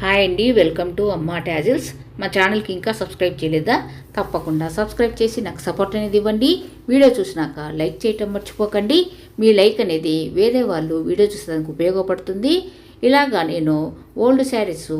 Hi అండి welcome to అమ్మా tassels. మా ఛానల్కి ఇంకా సబ్స్క్రైబ్ చేయలేదా? తప్పకుండా సబ్స్క్రైబ్ చేసి నాకు సపోర్ట్ అనేది ఇవ్వండి. వీడియో చూసినాక లైక్ చేయటం మర్చిపోకండి. మీ లైక్ అనేది వేరే వాళ్ళు వీడియో చూసేదానికి ఉపయోగపడుతుంది. ఇలాగా నేను ఓల్డ్ శారీస్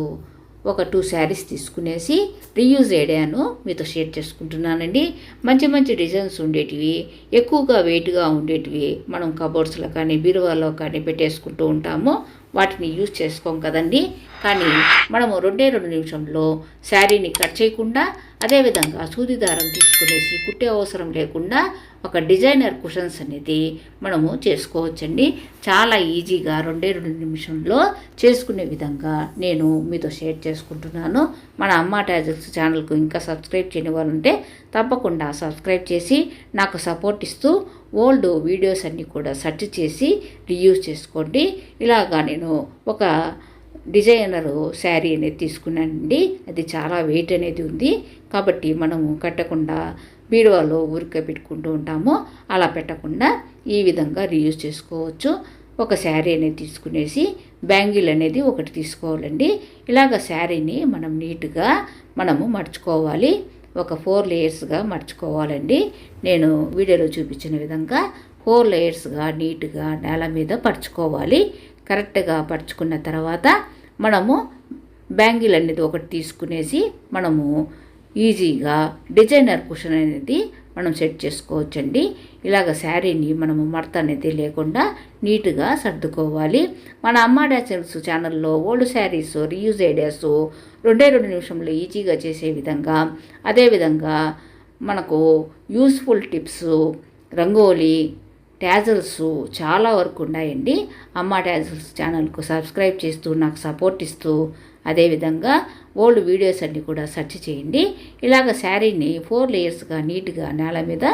ఒక టూ శారీస్ తీసుకునేసి రీయూజ్ అయ్యాను. మీతో షేర్ చేసుకుంటున్నానండి. మంచి మంచి డిజైన్స్ ఉండేటివి ఎక్కువగా వెయిట్గా ఉండేటివి మనం కబోర్డ్స్లో కానీ బీరువాలో కానీ పెట్టేసుకుంటూ ఉంటాము. వాటిని యూజ్ చేసుకోం కదండి. కానీ మనము రెండే రెండు నిమిషంలో శారీని కట్ చేయకుండా అదేవిధంగా సూది దారం తీసుకునేసి కుట్టే అవసరం లేకుండా ఒక డిజైనర్ కుషన్స్ అనేది మనము చేసుకోవచ్చండి. చాలా ఈజీగా రెండే రెండు నిమిషంలో చేసుకునే విధంగా నేను మీతో షేర్ చేసుకుంటున్నాను. మన అమ్మ టాజల్స్ ఛానల్కు ఇంకా సబ్స్క్రైబ్ చేయని వాళ్ళు ఉంటే తప్పకుండా సబ్స్క్రైబ్ చేసి నాకు సపోర్ట్ ఇస్తూ ఓల్డ్ వీడియోస్ అన్నీ కూడా సెర్చ్ చేసి రియూజ్ చేసుకోండి. ఇలాగా నేను ఒక డిజైనరు శారీ అనేది తీసుకున్నానండి. అది చాలా వెయిట్ అనేది ఉంది. కాబట్టి మనము కట్టకుండా బీరువాలో ఊరికే పెట్టుకుంటూ ఉంటాము. అలా పెట్టకుండా ఈ విధంగా రీయూజ్ చేసుకోవచ్చు. ఒక శారీ అనేది తీసుకునేసి బ్యాంగిల్ అనేది ఒకటి తీసుకోవాలండి. ఇలాగ శారీని మనం నీట్గా మనము మడుచుకోవాలి. ఒక ఫోర్ లేయర్స్గా మడుచుకోవాలండి. నేను వీడియోలో చూపించిన విధంగా ఫోర్ లేయర్స్గా నీట్గా నేల మీద పరుచుకోవాలి కరెక్ట్గా పరుచుకున్న తర్వాత మనము బ్యాంగిల్ అనేది ఒకటి తీసుకునేసి మనము ఈజీగా డిజైనర్ కుషన్ అనేది మనం సెట్ చేసుకోవచ్చండి. ఇలాగ శారీని మనము మడత అనేది లేకుండా నీట్గా సర్దుకోవాలి. మన అమ్మ డాచల్స్ ఛానల్లో ఓల్డ్ శారీస్ రీయూజ్ ఐడియాస్ రెండే రెండు నిమిషంలో ఈజీగా చేసే విధంగా అదేవిధంగా మనకు యూస్ఫుల్ టిప్స్ రంగోలీ ట్యాజల్స్ చాలా వరకు ఉన్నాయండి. అమ్మ ట్యాజల్స్ ఛానల్కు సబ్స్క్రైబ్ చేస్తూ నాకు సపోర్ట్ ఇస్తూ అదేవిధంగా ఓల్డ్ వీడియోస్ అన్నీ కూడా సెర్చ్ చేయండి. ఇలాగ శారీని ఫోర్ లేయర్స్గా నీట్గా నేల మీద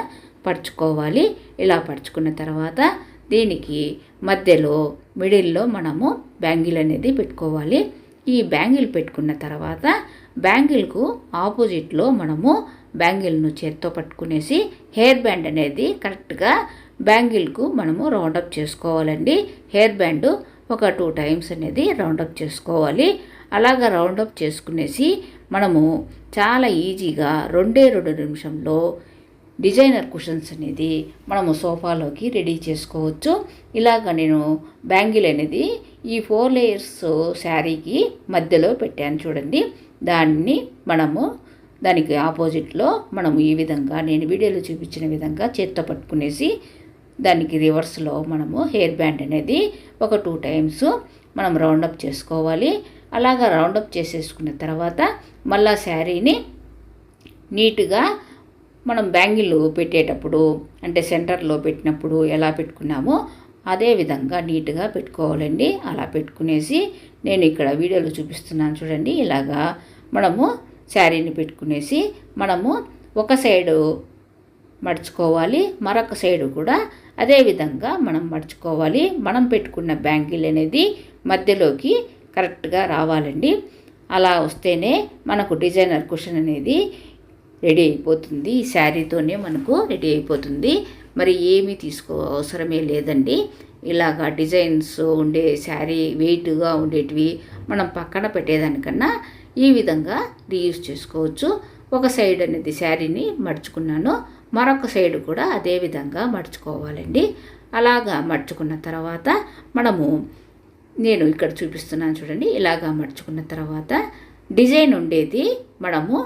పరుచుకోవాలి. ఇలా పరుచుకున్న తర్వాత దీనికి మధ్యలో మిడిల్లో మనము బ్యాంగిల్ అనేది పెట్టుకోవాలి. ఈ బ్యాంగిల్ పెట్టుకున్న తర్వాత బ్యాంగిల్కు ఆపోజిట్లో మనము బ్యాంగిల్ను చేత్తో పట్టుకునేసి హెయిర్ బ్యాండ్ అనేది కరెక్ట్గా బ్యాంగిల్కు మనము రౌండప్ చేసుకోవాలండి. హెయిర్ బ్యాండ్ ఒక టూ టైమ్స్ అనేది రౌండప్ చేసుకోవాలి. అలాగా రౌండప్ చేసుకునేసి మనము చాలా ఈజీగా రెండే రెండు నిమిషంలో డిజైనర్ కుషన్స్ అనేది మనము సోఫాలోకి రెడీ చేసుకోవచ్చు. ఇలాగ నేను బ్యాంగిల్ అనేది ఈ ఫోర్ లేయర్స్ శారీకి మధ్యలో పెట్టాను చూడండి. దాన్ని మనము దానికి ఆపోజిట్లో మనము ఈ విధంగా నేను వీడియోలో చూపించిన విధంగా చేత్తో పట్టుకునేసి దానికి రివర్స్లో మనము హెయిర్ బ్యాండ్ అనేది ఒక టూ టైమ్స్ మనం రౌండప్ చేసుకోవాలి. అలాగా రౌండప్ చేసేసుకున్న తర్వాత మళ్ళా శారీని నీట్గా మనం బ్యాంగిల్ పెట్టేటప్పుడు అంటే సెంటర్లో పెట్టినప్పుడు ఎలా పెట్టుకున్నామో అదే విధంగా నీట్గా పెట్టుకోవాలండి. అలా పెట్టుకునేసి నేను ఇక్కడ వీడియోలో చూపిస్తున్నాను చూడండి. ఇలాగా మనము శారీని పెట్టుకునేసి మనము ఒక సైడు మడుచుకోవాలి. మరొక సైడు కూడా అదే విధంగా మనం మడుచుకోవాలి. మనం పెట్టుకున్న బ్యాంగిల్ అనేది మధ్యలోకి కరెక్ట్గా రావాలండి. అలా వస్తేనే మనకు డిజైనర్ కుషన్ అనేది రెడీ అయిపోతుంది. ఈ శారీతోనే మనకు రెడీ అయిపోతుంది. మరి ఏమీ తీసుకో అవసరమే లేదండి. ఇలాగా డిజైన్స్ ఉండే శారీ వెయిట్గా ఉండేటివి మనం పక్కన పెట్టేదానికన్నా ఈ విధంగా రీయూజ్ చేసుకోవచ్చు. ఒక సైడ్ అనేది శారీని మడుచుకున్నాను. మరొక సైడ్ కూడా అదే విధంగా మడుచుకోవాలండి. అలాగా మడుచుకున్న తర్వాత మనము నేను ఇక్కడ చూపిస్తున్నాను చూడండి. ఇలాగా మడుచుకున్న తర్వాత డిజైన్ ఉండేది మనము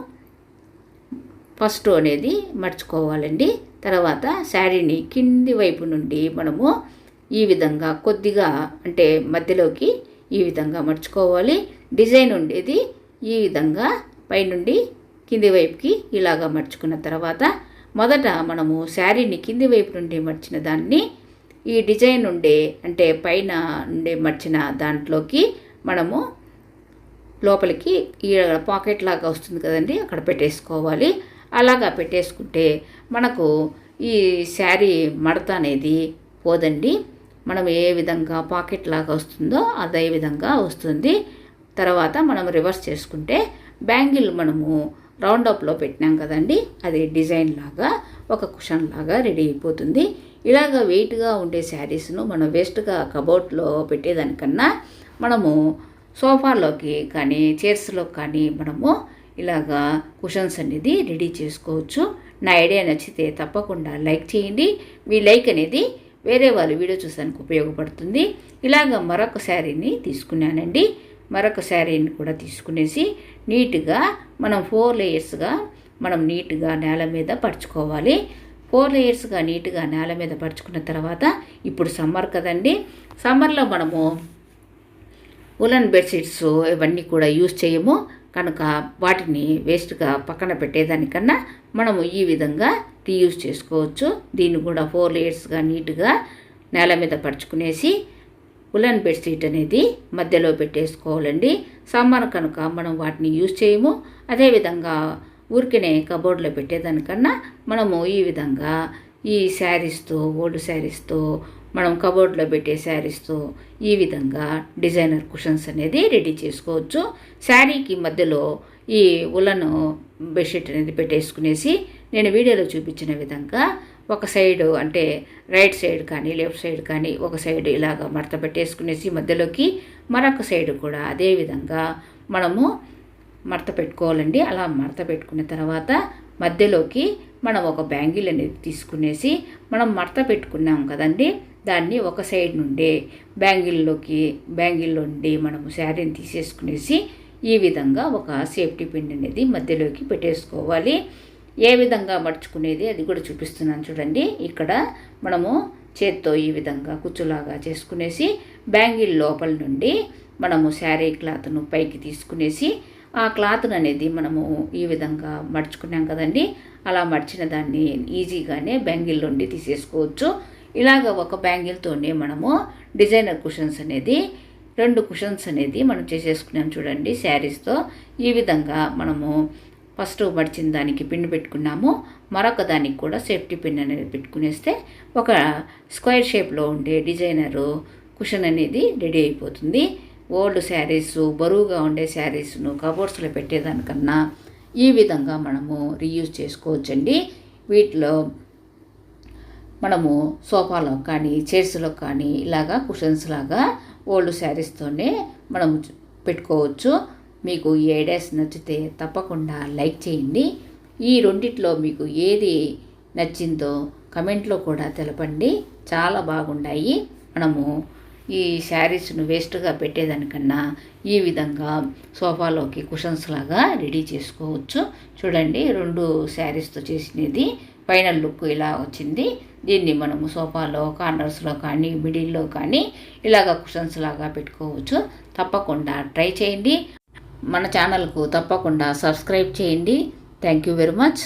ఫస్ట్ అనేది మడుచుకోవాలండి. తర్వాత శారీని కింది వైపు నుండి మనము ఈ విధంగా కొద్దిగా అంటే మధ్యలోకి ఈ విధంగా మడుచుకోవాలి. డిజైన్ ఉండేది ఈ విధంగా పైనుండి కింది వైపుకి ఇలాగా మడుచుకున్న తర్వాత మొదట మనము శారీని కింది వైపు నుండి మడిచిన దాన్ని ఈ డిజైన్ ఉండే అంటే పైన ఉండే మర్చిన దాంట్లోకి మనము లోపలికి ఈ పాకెట్ లాగా వస్తుంది కదండి అక్కడ పెట్టేసుకోవాలి. అలాగా పెట్టేసుకుంటే మనకు ఈ శారీ మడత అనేది పోదండి. మనం ఏ విధంగా పాకెట్ లాగా వస్తుందో అదే విధంగా వస్తుంది. తర్వాత మనం రివర్స్ చేసుకుంటే బ్యాంగిల్ మనము రౌండప్లో పెట్టినాం కదండి అది డిజైన్ లాగా ఒక కుషన్ లాగా రెడీ అయిపోతుంది. ఇలాగ వెయిట్గా ఉండే శారీస్ను మనం వేస్ట్గా కబోర్డ్లో పెట్టేదానికన్నా మనము సోఫాలోకి కానీ చైర్స్లో కానీ మనము ఇలాగా కుషన్స్ అనేది రెడీ చేసుకోవచ్చు. నా ఐడియా నచ్చితే తప్పకుండా లైక్ చేయండి. మీ లైక్ అనేది వేరే వాళ్ళు వీడియో చూసానికి ఉపయోగపడుతుంది. ఇలాగ మరొక శారీని తీసుకున్నానండి. మరొక శారీని కూడా తీసుకునేసి నీట్గా మనం ఫోర్ లేయర్స్గా మనం నీట్గా నేల మీద పరుచుకోవాలి. ఫోర్ లేయర్స్గా నీట్గా నేల మీద పరుచుకున్న తర్వాత ఇప్పుడు సమ్మర్ కదండి. సమ్మర్లో మనము ఉలన్ బెడ్షీట్స్ ఇవన్నీ కూడా యూజ్ చేయము. కనుక వాటిని వేస్ట్గా పక్కన పెట్టేదానికన్నా మనము ఈ విధంగా రీయూజ్ చేసుకోవచ్చు. దీన్ని కూడా ఫోర్ లేయర్స్గా నీట్గా నేల మీద పరుచుకునేసి ఉలన్ బెడ్షీట్ అనేది మధ్యలో పెట్టేసుకోవాలండి. సమ్మర్ కనుక మనం వాటిని యూజ్ చేయము. అదేవిధంగా ఊరికనే కబోర్డ్లో పెట్టేదానికన్నా మనము ఈ విధంగా ఈ శారీస్తో ఓల్డ్ శారీస్తో మనం కబోర్డ్లో పెట్టే శారీస్తో ఈ విధంగా డిజైనర్ కుషన్స్ అనేది రెడీ చేసుకోవచ్చు. శారీకి మధ్యలో ఈ ఉలను బెడ్షీట్ అనేది పెట్టేసుకునేసి నేను వీడియోలో చూపించిన విధంగా ఒక సైడ్ అంటే రైట్ సైడ్ కానీ లెఫ్ట్ సైడ్ కానీ ఒక సైడ్ ఇలాగ మడత పెట్టేసుకునేసి మధ్యలోకి మరొక సైడ్ కూడా అదే విధంగా మనము మడత పెట్టుకోవాలండి. అలా మడత పెట్టుకున్న తర్వాత మధ్యలోకి మనం ఒక బ్యాంగిల్ అనేది తీసుకునేసి మనం మడత పెట్టుకున్నాం కదండి. దాన్ని ఒక సైడ్ నుండి బ్యాంగిల్లోకి బ్యాంగిల్లో నుండి మనము శారీని తీసేసుకునేసి ఈ విధంగా ఒక సేఫ్టీ పిన్ అనేది మధ్యలోకి పెట్టేసుకోవాలి. ఏ విధంగా మడుచుకునేది అది కూడా చూపిస్తున్నాను చూడండి. ఇక్కడ మనము చేత్తో ఈ విధంగా కుచ్చులాగా చేసుకునేసి బ్యాంగిల్ లోపల నుండి మనము శారీ క్లాత్ను పైకి తీసుకునేసి ఆ క్లాత్ని అనేది మనము ఈ విధంగా మడుచుకున్నాం కదండి. అలా మడిచిన దాన్ని ఈజీగానే బ్యాంగిల్ నుండి తీసేసుకోవచ్చు. ఇలాగ ఒక బ్యాంగిల్తోనే మనము డిజైనర్ కుషన్స్ అనేది రెండు కుషన్స్ అనేది మనం చేసేసుకున్నాం చూడండి శారీస్తో. ఈ విధంగా మనము ఫస్ట్ మడిచిన దానికి పిన్ పెట్టుకున్నాము. మరొక దానికి కూడా సేఫ్టీ పిన్ అనేది పెట్టుకునేస్తే ఒక స్క్వేర్ షేప్లో ఉండే డిజైనరు కుషన్ అనేది రెడీ అయిపోతుంది. ఓల్డ్ శారీస్ బరువుగా ఉండే శారీస్ను కబోర్డ్స్లో పెట్టేదానికన్నా ఈ విధంగా మనము రీయూజ్ చేసుకోవచ్చండి. వీటిలో మనము సోఫాలో కానీ చైర్స్లో కానీ ఇలాగా కుషన్స్ లాగా ఓల్డ్ శారీస్తోనే మనం పెట్టుకోవచ్చు. మీకు ఈ ఐడియాస్ నచ్చితే తప్పకుండా లైక్ చేయండి. ఈ రెండిట్లో మీకు ఏది నచ్చిందో కమెంట్లో కూడా తెలపండి. చాలా బాగుండాయి మనము ఈ శారీస్ను వేస్ట్గా పెట్టేదానికన్నా ఈ విధంగా సోఫాలోకి కుషన్స్ లాగా రెడీ చేసుకోవచ్చు. చూడండి రెండు శారీస్తో చేసినది ఫైనల్ లుక్ ఇలా వచ్చింది. దీన్ని మనము సోఫాలో కార్నర్స్లో కానీ మిడిల్లో కానీ ఇలాగ కుషన్స్ లాగా పెట్టుకోవచ్చు. తప్పకుండా ట్రై చేయండి. మన ఛానల్కు తప్పకుండా సబ్స్క్రైబ్ చేయండి. Thank you very much